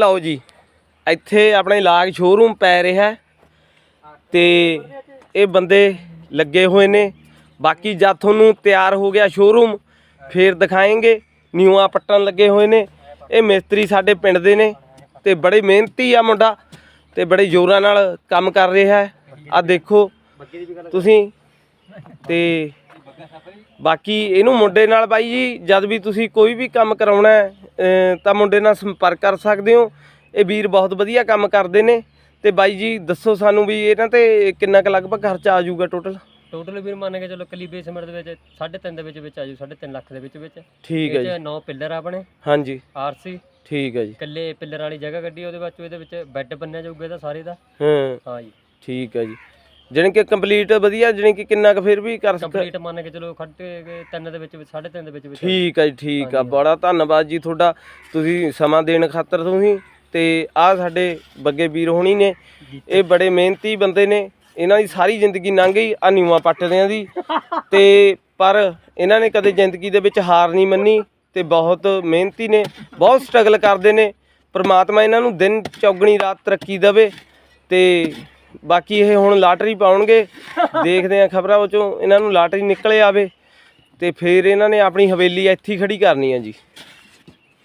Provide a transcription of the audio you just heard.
ਲਓ ਜੀ, ਇੱਥੇ ਆਪਣੇ ਲਾਗ ਸ਼ੋਰੂਮ ਪੈ ਰਿਹਾ ਹੈ ਤੇ ਇਹ ਬੰਦੇ ਲੱਗੇ ਹੋਏ ਨੇ। ਬਾਕੀ ਜਦ ਤੁਹਾਨੂੰ ਤਿਆਰ ਹੋ ਗਿਆ ਸ਼ੋਰੂਮ ਫੇਰ ਦਿਖਾਏਂਗੇ। ਨਿਊਆਂ ਪੱਟਣ ਲੱਗੇ ਹੋਏ ਨੇ। ਇਹ ਮਿਸਤਰੀ ਸਾਡੇ ਪਿੰਡ ਦੇ ਨੇ ਤੇ ਬੜੇ ਮਿਹਨਤੀ ਆ ਮੁੰਡਾ ਤੇ ਬੜੇ ਜ਼ੋਰਾਂ ਨਾਲ ਕੰਮ ਕਰ ਰਿਹਾ ਹੈ। ਆ ਦੇਖੋ, ਤੁਸੀਂ ਤੇ ਬਾਕੀ ਇਹਨੂੰ ਮੁੰਡੇ ਨਾਲ ਬਾਈ ਜੀ ਜਦ ਵੀ ਤੁਸੀਂ ਕੋਈ ਵੀ ਕੰਮ ਕਰਾਉਣਾ ਤਾਂ ਮੁੰਡੇ ਨਾਲ ਸੰਪਰਕ ਕਰ ਸਕਦੇ ਹੋ। ਇਹ ਵੀਰ ਬਹੁਤ ਵਧੀਆ ਕੰਮ ਕਰਦੇ ਨੇ। ਤੇ ਬਾਈ ਜੀ ਦੱਸੋ ਸਾਨੂੰ ਵੀ ਇਹਨਾਂ ਤੇ ਕਿੰਨਾ ਕੁ ਲਗਭਗ ਖਰਚਾ ਆ ਜਾਊਗਾ ਟੋਟਲ ਟੋਟਲ ਵੀਰ ਮੰਨ ਕੇ ਚਲੋ ਕੱਲੀ ਬੇਸਮੈਂਟ ਦੇ ਵਿੱਚ 3.5 ਦੇ ਵਿੱਚ ਵਿੱਚ ਆ ਜੂ 3.5 ਲੱਖ ਦੇ ਵਿੱਚ ਵਿੱਚ। ਠੀਕ ਹੈ ਜੀ। 9 ਪਿੱਲਰ ਆਪਣੇ। ਹਾਂਜੀ। ਆਰਸੀ ਠੀਕ ਹੈ ਜੀ। ਕੱਲੇ ਪਿੱਲਰ ਵਾਲੀ ਜਗ੍ਹਾ ਕੱਢੀ ਉਹਦੇ ਵਿੱਚ ਇਹਦੇ ਵਿੱਚ ਬੈੱਡ ਬੰਨਿਆ ਜਾਊਗਾ ਇਹਦਾ ਸਾਰੇ ਦਾ। ਹਾਂ। ਹਾਂ ਜੀ। ਠੀਕ ਹੈ ਜੀ। ਜਾਣੀ ਕਿ ਕੰਪਲੀਟ ਵਧੀਆ ਜਾਣੀ ਕਿ ਕਿੰਨਾ ਕੁ ਫਿਰ ਵੀ ਕਰ ਸਕ ਕੰਪਲੀਟ ਮੰਨ ਕੇ ਚਲੋ ਖੱਟੇ ਗਏ ਤਿੰਨ ਦੇ ਵਿੱਚ ਵਿੱਚ 3.5 ਦੇ ਵਿੱਚ ਵਿੱਚ। ਠੀਕ ਹੈ ਜੀ ਠੀਕ ਆ। ਬੜਾ ਧੰਨਵਾਦ ਜੀ ਤੁਹਾਡਾ। ਤੁਸੀਂ ਸਮਾਂ ਦੇਣ ਖਾਤਰ ਤੁਸੀਂ ਤੇ ਆ ਸਾਡੇ ਬੱਗੇ ਵੀਰ ਹੋਣੀ ਨੇ। ਇਹ ਬੜੇ ਮਿਹਨਤੀ ਬੰਦੇ ਨੇ। ਇਹਨਾਂ ਦੀ ਸਾਰੀ ਜ਼ਿੰਦਗੀ ਲੰਘ ਗਈ ਆ ਨਿਊਆਂ ਪੱਟਦਿਆਂ ਦੀ। ਤੇ ਪਰ ਇਹਨਾਂ ਨੇ ਕਦੇ ਜ਼ਿੰਦਗੀ ਦੇ ਵਿੱਚ ਹਾਰ ਨਹੀਂ ਮੰਨੀ ਤੇ ਬਹੁਤ ਮਿਹਨਤੀ ਨੇ ਬਹੁਤ ਸਟਰਗਲ ਕਰਦੇ ਨੇ। ਪ੍ਰਮਾਤਮਾ ਇਹਨਾਂ ਨੂੰ ਦਿਨ ਚੌਗਣੀ ਰਾਤ ਤਰੱਕੀ ਦੇਵੇ ਤੇ ਬਾਕੀ ਇਹ ਹੁਣ ਲਾਟਰੀ ਪਾਉਣਗੇ। ਦੇਖਦੇ ਆ ਖਬਰਾਂ ਵਿੱਚੋਂ ਇਹਨਾਂ ਨੂੰ ਲਾਟਰੀ ਨਿਕਲੇ ਆਵੇ ਤੇ ਫਿਰ ਇਹਨਾਂ ਨੇ ਆਪਣੀ ਹਵੇਲੀ ਇੱਥੇ ਖੜੀ ਕਰਨੀ ਆ ਜੀ।